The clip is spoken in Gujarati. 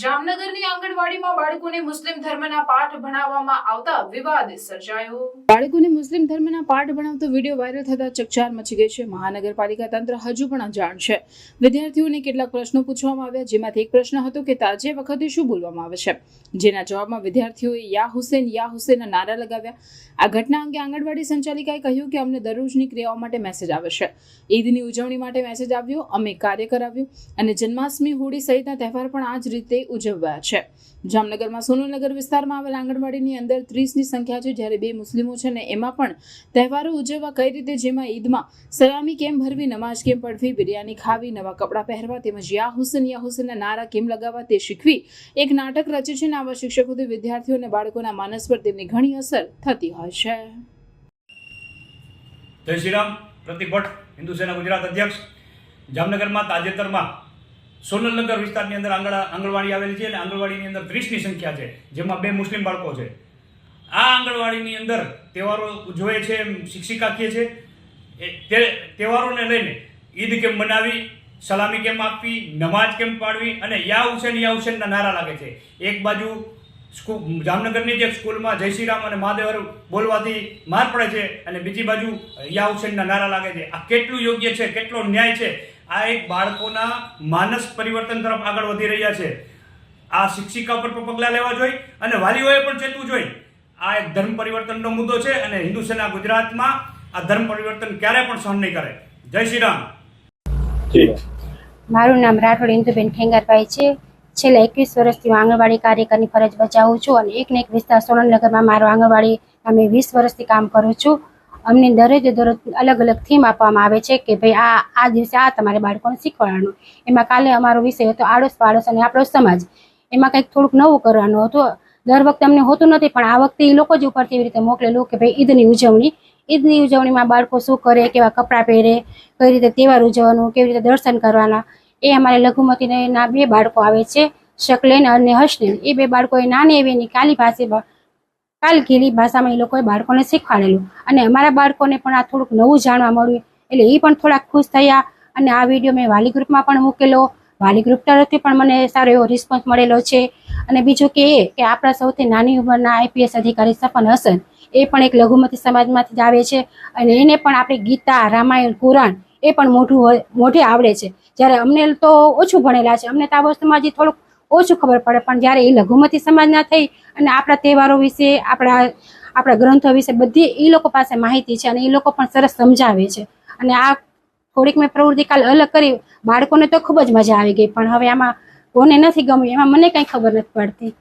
જામનગરની આંગણવાડીમાં બાળકોને મુસ્લિમ ધર્મના પાઠ ભણાવવામાં આવતા વિવાદ સર્જાયો. બાળકોને મુસ્લિમ ધર્મના પાઠ ભણાવતો વીડિયો વાયરલ થતા ચકચાર મચી ગઈ છે. મહાનગરપાલિકા તંત્ર હજુ પણ અજાણ છે. વિદ્યાર્થીઓને કેટલાક પ્રશ્નો પૂછવામાં આવ્યા, જેમાંથી એક પ્રશ્ન હતો કે તાજે વખતે શું બોલવામાં આવે છે? જેના જવાબમાં વિદ્યાર્થીઓએ યા હુસેન, યા હુસેનના નારા લગાવ્યા. આ ઘટના અંગે આંગણવાડી સંચાલિકાએ કહ્યું કે અમને દરરોજની ક્રિયાઓ માટે મેસેજ આવે છે. ઈદની ઉજવણી માટે મેસેજ આવ્યો, અમે કાર્ય કરાવ્યું. અને જન્માષ્ટમી હોળી સહિતના તહેવાર પણ આ જ રીતે ઉજવવાયા છે. જામનગરમાં સોનુનગર વિસ્તારમાં આવેલ આંગણવાડીની અંદર ત્રીસની સંખ્યા છે. જ્યારે બે મુસ્લિમો છે ને એમાં પણ તહેવારો ઉજવવા કઈ રીતે જેમાં ઈદમાં સલામી કેમ ભરવી, નમાઝ કેમ પડવી બિરયાની ખાવી, નવા કપડાં પહેરવા તેમજ યા હુસેન, યા હુસેનના નારા કેમ લગાવવા તે શીખવી એક નાટક રચે છે ને આવા શિક્ષકોથી વિદ્યાર્થીઓ અને બાળકોના માનસ પર તેમની ઘણી અસર થતી હોય છે. જય શ્રી રામ. પ્રતિક ભટ્ટ, હિન્દુ સેના ગુજરાત અધ્યક્ષ. જામનગરમાં તાજેતરમાં સોનલનગર વિસ્તારની અંદર આંગળા, આંગણવાડી આવેલી છે અને આંગણવાડીની અંદર ત્રીસની સંખ્યા છે, જેમાં બે મુસ્લિમ બાળકો છે. આ આંગણવાડીની અંદર તહેવારો ઉજવે છે એમ શિક્ષિકા કહે છે. એ તહેવારોને લઈને ઈદ કેમ મનાવી, સલામી કેમ આપવી નમાજ કેમ પાડવી અને યા હુસેન, યા હુસેનના નારા લાગે છે. એક બાજુ સ્કૂલ જામનગરની જે સ્કૂલમાં જય શ્રી રામ અને મહાદેવર બોલવાથી માર પડે છે અને બીજી બાજુ યા હુસેનના નારા લાગે છે. આ કેટલું યોગ્ય છે, કેટલો ન્યાય છે આ એક બાળકોના માનસ પરિવર્તન તરફ આગળ વધી રહ્યા છે. આ શિક્ષિકા પર પણ પગલાં લેવા જોઈએ અને વાલીઓએ પણ ચેતવું જોઈએ. આ એક ધર્મ પરિવર્તનનો મુદ્દો છે અને હિન્દુ સેના ગુજરાતમાં આ ધર્મ પરિવર્તન ક્યારે પણ સહન નહીં કરે. જય શ્રી રામ. મારું નામ રાઠોડ ઇન્દુબેન ખેંગારભાઈ છે. છેલ્લા એકવીસ વર્ષથી હું આંગણવાડી કાર્યકરની ફરજ બજાવું છું અને એક ને એક વિસ્તાર સોનલનગરમાં મારો આંગણવાડી અમે વીસ વર્ષથી કામ કરું છું. અમને દરરોજ દરરોજ અલગ અલગ થીમ આપવામાં આવે છે કે ભાઈ આ આ દિવસે આ તમારે બાળકોને શીખવાડવાનું. એમાં કાલે અમારો વિષય હતો આડોશ પાડોશ અને આપણો સમાજ. એમાં કંઈક થોડુંક નવું કરવાનું હતું. દર વખતે અમને હોતું નથી, પણ આ વખતે એ લોકો જ ઉપરથી એવી રીતે મોકલેલું કે ભાઈ ઈદની ઉજવણી. ઈદની ઉજવણીમાં બાળકો શું કરે, કેવા કપડાં પહેરે, કઈ રીતે તહેવાર ઉજવવાનું, કેવી રીતે દર્શન કરવાના, એ અમારે લઘુમતીના બે બાળકો આવે છે શકલેન અને હસનેન એ બે બાળકોએ નાની એવી એની કાલી ભાષા કાલગીરી ભાષામાં એ લોકોએ બાળકોને શીખવાડેલું. અને અમારા બાળકોને પણ આ થોડુંક નવું જાણવા મળ્યું. એટલે એ પણ થોડાક ખુશ થયા અને આ વીડિયો મેં વાલી ગ્રુપમાં પણ મૂકેલો. વાલી ગ્રુપ તરફથી પણ મને સારો એવો રિસ્પોન્સ મળેલો છે. અને બીજું કે એ કે આપણા સૌથી નાની ઉંમરના આઈપીએસ અધિકારી સપન હસન, એ પણ એક લઘુમતી સમાજમાંથી જ આવે છે. અને એને પણ આપણી ગીતા, રામાયણ, કુરાન એ પણ મોઢું મોઢે આવડે છે. જ્યારે અમને તો ઓછું ભણેલા છે. અમને તો આ વસ્તુમાં હજી થોડુંક ઓછું ખબર પડે, પણ જ્યારે એ લઘુમતી સમાજના થઈ અને આપણા તહેવારો વિશે, આપણા આપણા ગ્રંથો વિશે બધી એ લોકો પાસે માહિતી છે અને એ લોકો પણ સરસ સમજાવે છે. અને આ થોડીક મેં પ્રવૃત્તિ કાલ અલગ કરી, બાળકોને તો ખૂબ જ મજા આવી ગઈ, પણ હવે આમાં કોને નથી ગમ્યું, એમાં મને કંઈ ખબર નથી પડતી.